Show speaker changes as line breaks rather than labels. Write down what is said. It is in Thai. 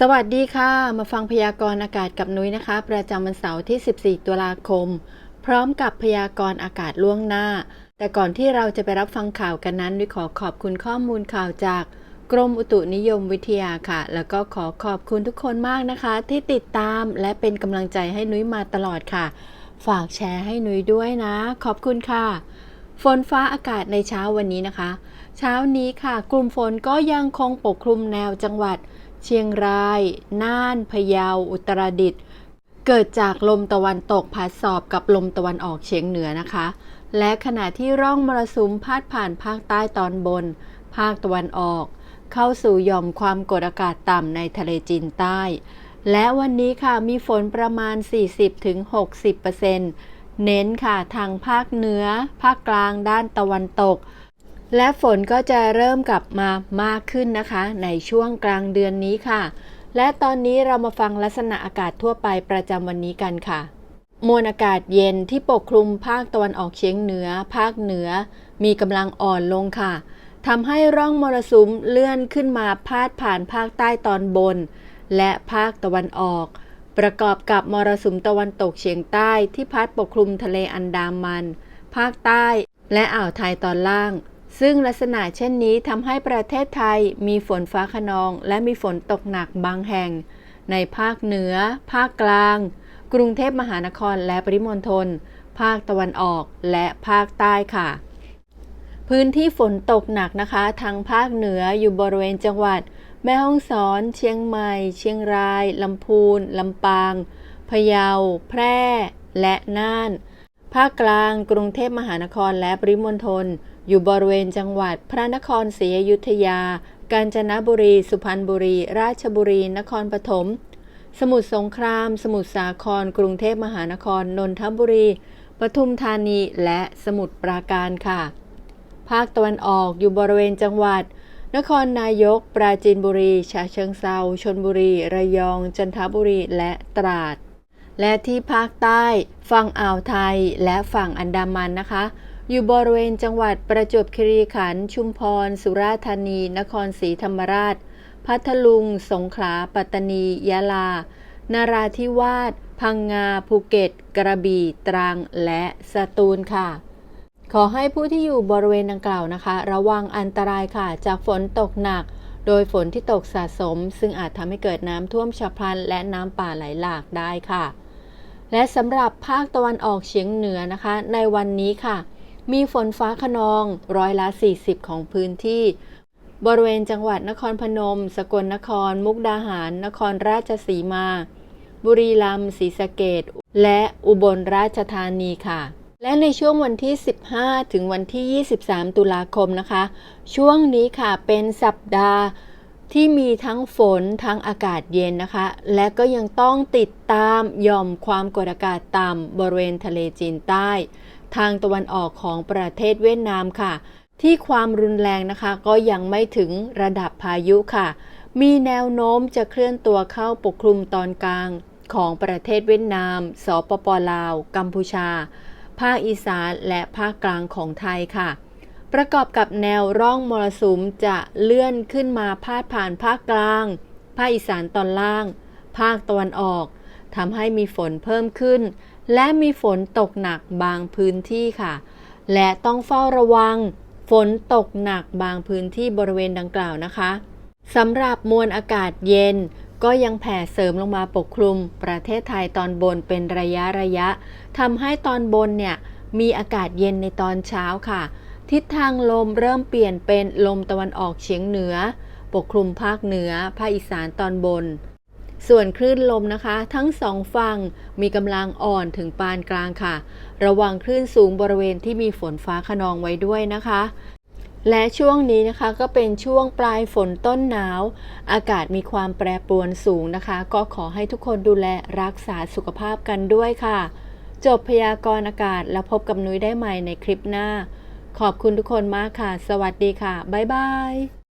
สวัสดีค่ะ มาฟังพยากรณ์อากาศกับนุ้ยนะคะ ประจำวันเสาร์ที่ 14 ตุลาคม พร้อมกับพยากรณ์อากาศล่วงหน้า แต่ก่อนที่เราจะไปรับฟังข่าวกันนั้นนุ้ยขอขอบคุณข้อมูลข่าวจาก กรมอุตุนิยมวิทยาค่ะ แล้วก็ขอขอบคุณทุกคนมากนะคะ ที่ติดตามและเป็นกำลังใจให้นุ้ยมาตลอดค่ะ ฝากแชร์ให้นุ้ยด้วยนะ ขอบคุณค่ะ ฝนฟ้าอากาศในเช้าวันนี้นะคะ เช้านี้ค่ะ กลุ่มฝนก็ยังคงปกคลุมแนวจังหวัด เชียงราย น่าน พะเยา อุตรดิตถ์ เกิดจากลมตะวันตกพัดสอบกับลมตะวันออกเฉียงเหนือนะคะ และขณะที่ร่องมรสุมพาดผ่านภาคใต้ตอนบน ภาคตะวันออก เข้าสู่หย่อมความกดอากาศต่ำในทะเลจีนใต้ และวันนี้ค่ะมีฝนประมาณ 40-60%เน้นค่ะทางภาคเหนือ ภาคกลางด้านตะวันตก และฝนก็จะเริ่มกลับมามากขึ้นนะคะ ในช่วงกลางเดือนนี้ค่ะ และตอนนี้เรามาฟังลักษณะอากาศทั่วไปประจำวันนี้กันค่ะ มวลอากาศเย็นที่ปกคลุมภาคตะวันออกเฉียงเหนือ ภาคเหนือ มีกำลังอ่อนลงค่ะทำให้ร่องมรสุมเลื่อนขึ้นมาพาดผ่านภาคใต้ตอนบน และภาคตะวันออก ประกอบกับมรสุมตะวันตกเฉียงใต้ที่พัดปกคลุมทะเลอันดามัน ภาคใต้ และอ่าวไทยตอนล่าง ซึ่งลักษณะเช่นนี้ทำให้ประเทศไทยมีฝนฟ้าขนอง และมีฝนตกหนักบางแห่ง ในภาคเหนือ ภาคกลาง กรุงเทพมหานครและปริมณฑล ภาคตะวันออกและภาคใต้ค่ะ พื้นที่ฝนตกหนักนะคะทางภาคเหนืออยู่บริเวณจังหวัด แม่ฮ่องสอน เชียงใหม่ เชียงรายลำพูนลำปาง พะเยา แพร่ และน่าน ภาคกลาง กรุงเทพมหานครและปริมณฑล อยู่บริเวณจังหวัดพระนครศรีอยุธยา กาญจนบุรี สุพรรณบุรี ราชบุรี นครปฐม สมุทรสงคราม สมุทรสาคร กรุงเทพมหานคร นนทบุรี ปทุมธานี และสมุทรปราการค่ะ ภาคตะวันออกอยู่บริเวณจังหวัด นครนายก ปราจีนบุรีฉะเชิงเซาชนบุรี ระยอง จันทบุรี และตราด และที่ภาคใต้ ฝั่งอ่าวไทย และฝั่งอันดามันนะคะ อยู่บริเวณจังหวัดประจวบคีรีขันธ์ชุมพร สุราษฎร์ธานี นครศรีธรรมราช พัทลุง สงขลา ปัตตานี ยะลา นาราธิวาส พังงา ภูเก็ต กระบี่ ตรัง และสตูลค่ะ ขอให้ผู้ที่อยู่บริเวณดังกล่าวนะคะ ระวังอันตรายค่ะ จากฝนตกหนัก โดยฝนที่ตกสะสม ซึ่งอาจทำให้เกิดน้ำท่วมฉับพลัน และน้ำป่าไหลหลากได้ค่ะ และสำหรับภาคตะวันออกเฉียงเหนือนะคะ ในวันนี้ค่ะ มีฝนฟ้าขนองร้อยละ 40 ของพื้นที่ บริเวณจังหวัดนครพนม สกลนคร มุกดาหาร นครราชสีมา บุรีรัมย์ศรีสะเกดและอุบลราชธานีค่ะ และในช่วงวันที่ 15 ถึงวันที่ 23 ตุลาคมนะคะ ช่วงนี้ค่ะเป็นสัปดาห์ที่มีทั้งฝนทั้งอากาศเย็นนะคะ และก็ยังต้องติดตามย่อมความกดอากาศต่ำบริเวณทะเลจีนใต้ ทางตะวันออกของประเทศเวียดนามค่ะ ที่ความรุนแรงนะคะ ก็ยังไม่ถึงระดับพายุค่ะ มีแนวโน้มจะเคลื่อนตัวเข้าปกคลุมตอนกลางของประเทศเวียดนาม สปปลาว กัมพูชา ภาคอีสานและภาคกลางของไทยค่ะ ประกอบกับแนวร่องมรสุมจะเลื่อนขึ้นมาพาดผ่านภาคกลาง ภาคอีสานตอนล่าง ภาคตะวันออกทำให้มีฝนเพิ่มขึ้น และมีฝนตกหนักบางพื้นที่ค่ะ และต้องเฝ้าระวัง ฝนตกหนักบางพื้นที่บริเวณดังกล่าวนะคะสำหรับมวลอากาศเย็นก็ยังแผ่เสริมลงมาปกคลุม ประเทศไทยตอนบนเป็นระยะระยะทำให้ตอนบนเนี่ยมีอากาศเย็นในตอนเช้าค่ะ ทิศทางลมเริ่มเปลี่ยนเป็นลมตะวันออกเฉียงเหนือ ปกคลุมภาคเหนือ ภาคอีสานตอนบน ส่วนคลื่นลมนะคะ ทั้งสองฝั่งมีกำลังอ่อนถึงปานกลางค่ะ ระวังคลื่นสูงบริเวณที่มีฝนฟ้าขนองไว้ด้วยนะคะ และช่วงนี้นะคะก็เป็นช่วงปลายฝนต้นหนาว อากาศมีความแปรปรวนสูงนะคะ ก็ขอให้ทุกคนดูแลรักษาสุขภาพกันด้วยค่ะ จบพยากรณ์อากาศแล้วพบกับนุ้ยได้ใหม่ในคลิปหน้า ขอบคุณทุกคนมากค่ะ สวัสดีค่ะ บ๊ายบาย